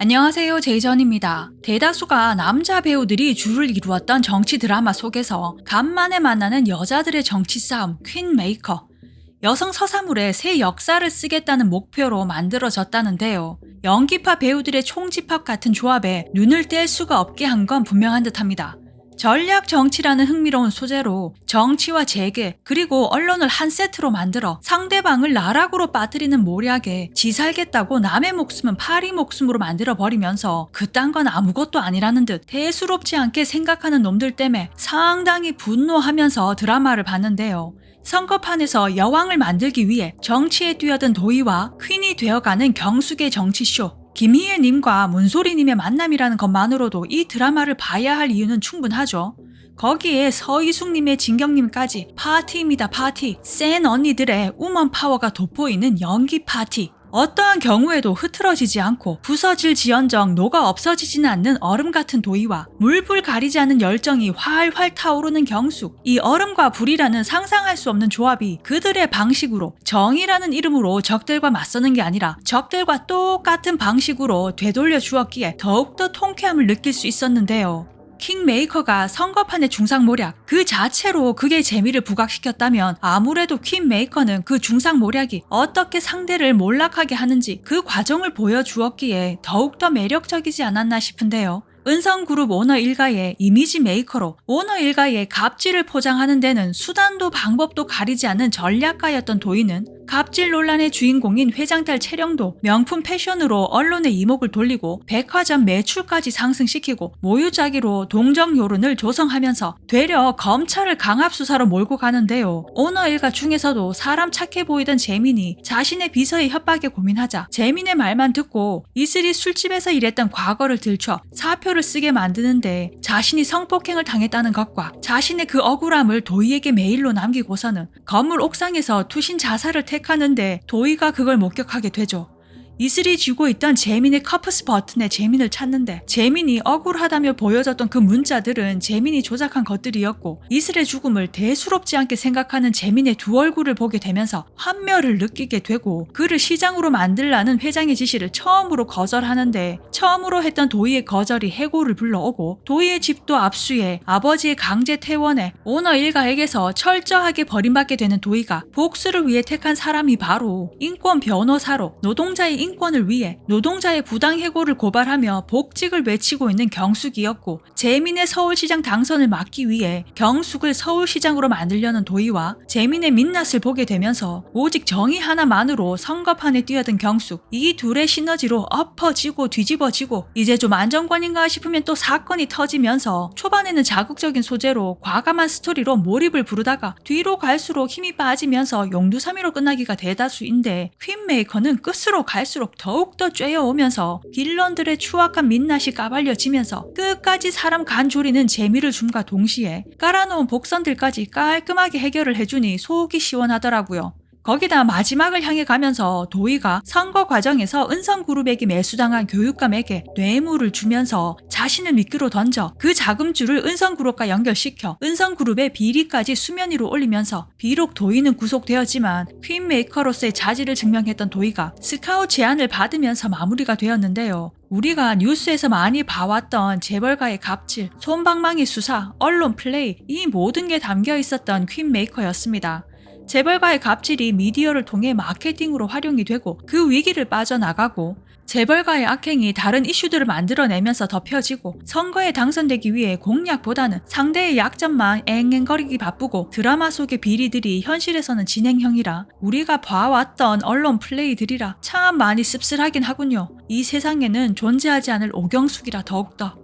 안녕하세요. 제이전입니다. 대다수가 남자 배우들이 주를 이루었던 정치 드라마 속에서 간만에 만나는 여자들의 정치 싸움, 퀸 메이커. 여성 서사물에 새 역사를 쓰겠다는 목표로 만들어졌다는데요. 연기파 배우들의 총집합 같은 조합에 눈을 뗄 수가 없게 한 건 분명한 듯합니다. 전략 정치라는 흥미로운 소재로 정치와 재계 그리고 언론을 한 세트로 만들어 상대방을 나락으로 빠뜨리는 모략에 지 살겠다고 남의 목숨은 파리 목숨으로 만들어 버리면서 그딴 건 아무것도 아니라는 듯 대수롭지 않게 생각하는 놈들 때문에 상당히 분노하면서 드라마를 봤는데요. 선거판에서 여왕을 만들기 위해 정치에 뛰어든 도희와 퀸이 되어가는 경숙의 정치쇼 김희애님과 문소리님의 만남이라는 것만으로도 이 드라마를 봐야 할 이유는 충분하죠. 거기에 서이숙님의 진경님까지 파티입니다 파티 센 언니들의 우먼 파워가 돋보이는 연기 파티 어떠한 경우에도 흐트러지지 않고 부서질 지연정 녹아 없어지지는 않는 얼음 같은 도의와 물불 가리지 않는 열정이 활활 타오르는 경숙 이 얼음과 불이라는 상상할 수 없는 조합이 그들의 방식으로 정이라는 이름으로 적들과 맞서는 게 아니라 적들과 똑같은 방식으로 되돌려 주었기에 더욱더 통쾌함을 느낄 수 있었는데요. 킹메이커가 선거판의 중상모략 그 자체로 그게 재미를 부각시켰다면 아무래도 퀸메이커는 그 중상모략이 어떻게 상대를 몰락하게 하는지 그 과정을 보여주었기에 더욱더 매력적이지 않았나 싶은데요. 은성그룹 오너 일가의 이미지 메이커로 오너 일가의 갑질을 포장하는 데는 수단도 방법도 가리지 않는 전략가였던 도희는 갑질 논란의 주인공인 회장딸 채령도 명품 패션으로 언론의 이목을 돌리고 백화점 매출까지 상승시키고 모유자기로 동정 여론을 조성하면서 되려 검찰을 강압수사로 몰고 가는데요. 오너 일가 중에서도 사람 착해 보이던 재민이 자신의 비서의 협박에 고민하자 재민의 말만 듣고 이슬이 술집에서 일했던 과거를 들춰 사표를 쓰게 만드는데 자신이 성폭행을 당했다는 것과 자신의 그 억울함을 도희에게 메일로 남기고서는 건물 옥상에서 투신 자살을 택하는데 도희가 그걸 목격하게 되죠. 이슬이 쥐고 있던 재민의 커프스 버튼에 재민을 찾는데 재민이 억울하다며 보여줬던 그 문자들은 재민이 조작한 것들이었고 이슬의 죽음을 대수롭지 않게 생각하는 재민의 두 얼굴을 보게 되면서 환멸을 느끼게 되고 그를 시장으로 만들라는 회장의 지시를 처음으로 거절하는데 처음으로 했던 도희의 거절이 해고를 불러오고 도희의 집도 압수해 아버지의 강제 퇴원에 오너 일가에게서 철저하게 버림받게 되는 도희가 복수를 위해 택한 사람이 바로 인권 변호사로 노동자의 인 권을 위해 노동자의 부당 해고를 고발하며 복직을 외치고 있는 경숙이었고 재민의 서울시장 당선을 막기 위해 경숙을 서울시장으로 만들려는 도희와 재민의 민낯을 보게 되면서 오직 정의 하나만으로 선거판에 뛰어든 경숙. 이 둘의 시너지로 엎어지고 뒤집어지고 이제 좀 안정권인가 싶으면 또 사건이 터지면서 초반에는 자극적인 소재로 과감한 스토리로 몰입을 부르다가 뒤로 갈수록 힘이 빠지면서 용두사미로 끝나기가 대다수인데 퀸메이커는 끝으로 갈수록 더욱더 쬐어오면서 빌런들의 추악한 민낯이 까발려지면서 끝까지 사람 간 조리는 재미를 줌과 동시에 깔아놓은 복선들까지 깔끔하게 해결을 해주니 속이 시원하더라고요. 거기다 마지막을 향해 가면서 도희가 선거 과정에서 은성그룹에게 매수당한 교육감에게 뇌물을 주면서 자신을 미끼로 던져 그 자금줄을 은성그룹과 연결시켜 은성그룹의 비리까지 수면 위로 올리면서 비록 도희는 구속되었지만 퀸메이커로서의 자질을 증명했던 도희가 스카웃 제안을 받으면서 마무리가 되었는데요. 우리가 뉴스에서 많이 봐왔던 재벌가의 갑질, 솜방망이 수사, 언론 플레이 이 모든 게 담겨 있었던 퀸메이커였습니다. 재벌가의 갑질이 미디어를 통해 마케팅으로 활용이 되고 그 위기를 빠져나가고 재벌가의 악행이 다른 이슈들을 만들어내면서 덮여지고 선거에 당선되기 위해 공약보다는 상대의 약점만 앵앵거리기 바쁘고 드라마 속의 비리들이 현실에서는 진행형이라 우리가 봐왔던 언론 플레이들이라 참 많이 씁쓸하긴 하군요. 이 세상에는 존재하지 않을 오경숙이라 더욱더